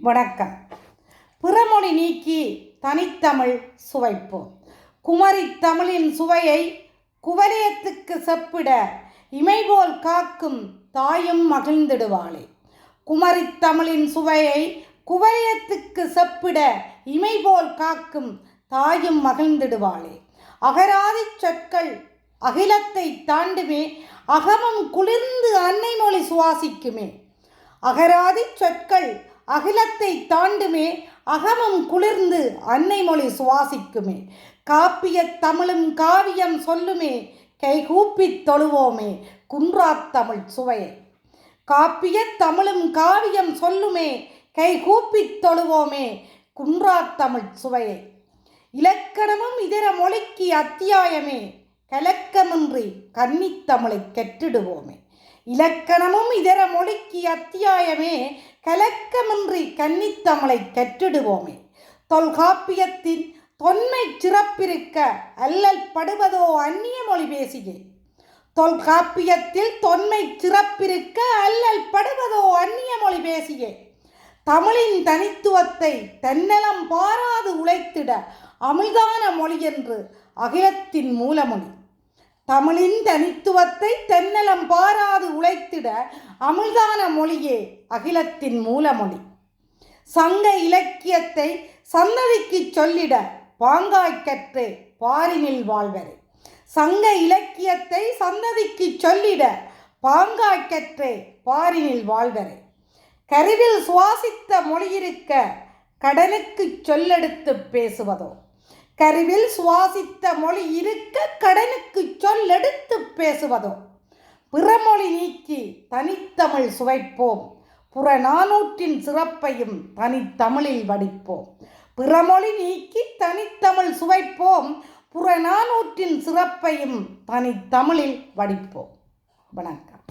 வணக்கம். பிறமொழி நீக்கி தனித்தமிழ் சுவைப்போம். குமரி தமிழின் சுவையை குவலயத்துக்கு செப்பிட இமைபோல் காக்கும் தாயும் மகிழ்ந்திடுவாளே. குமரி தமிழின் சுவையை குவலயத்துக்கு செப்பிட இமைபோல் காக்கும் தாயும் மகிழ்ந்திடுவாளே. அகராதிச் சொற்கள் அகிலத்தை தாண்டுமே அகமும் குளிர்ந்து அன்னை மொழி சுவாசிக்குமே. அகராதி சொற்கள் அகிலத்தை தாண்டுமே அகமும் குளிர்ந்து அன்னை மொழி சுவாசிக்குமே. காப்பிய தமிழும் காவியம் சொல்லுமே கைகூப்பித் தொழுவோமே குன்றாத்தமிழ் சுவையே. காப்பிய தமிழும் காவியம் சொல்லுமே கைகூப்பித் தொழுவோமே குன்றாத்தமிழ் சுவையே. இலக்கணமும் இதர மொழிக்கு அத்தியாயமே கலக்கமின்றி கன்னித்தமிழை கெட்டிடுவோமே. இலக்கணமும் இதர மொழிக்கு அத்தியாயமே கலக்கமின்றி கன்னித்தமிழை கற்றிடுவோமே. தொல்காப்பியத்தின் தொன்மை சிறப்பிருக்க அல்லல் படுவதோ அந்நிய மொழி பேசியே. தொல்காப்பியத்தில் தொன்மை சிறப்பிருக்க அல்லல் படுவதோ அந்நிய மொழி பேசியே. தமிழின் தனித்துவத்தை தென்னலம் பாராது உழைத்திட அமிழ்தான மொழி என்று அகிலத்தின் மூலமொழி. தமிழின் தனித்துவத்தை தென்னலம் பாராது உழைத்திட அமிழ்தான மொழியே அகிலத்தின் மூலமொழி. சங்க இலக்கியத்தை சந்ததிக்கு சொல்லிட பாங்காய் கற்று பாரினில் வாழ்வரே. சங்க இலக்கியத்தை சந்ததிக்கு சொல்லிட பாங்காய்க்கற்றே பாரினில் வாழ்வரே. கருவில் சுவாசித்த மொழியிருக்க கடனுக்கு சொல்லெடுத்து பேசுவதோ? கருவில் சுவாசித்த மொழி இருக்க கடனுக்கு சொல்லெடுத்து பேசுவதும் பிறமொழி நீக்கி தனித்தமிழ் சுவைப்போம். புறநானூற்றின் சிறப்பையும் தனித்தமிழில் வடிப்போம். பிறமொழி நீக்கி தனித்தமிழ் சுவைப்போம். புறநானூற்றின் சிறப்பையும் தனித்தமிழில் வடிப்போம். வணக்கம்.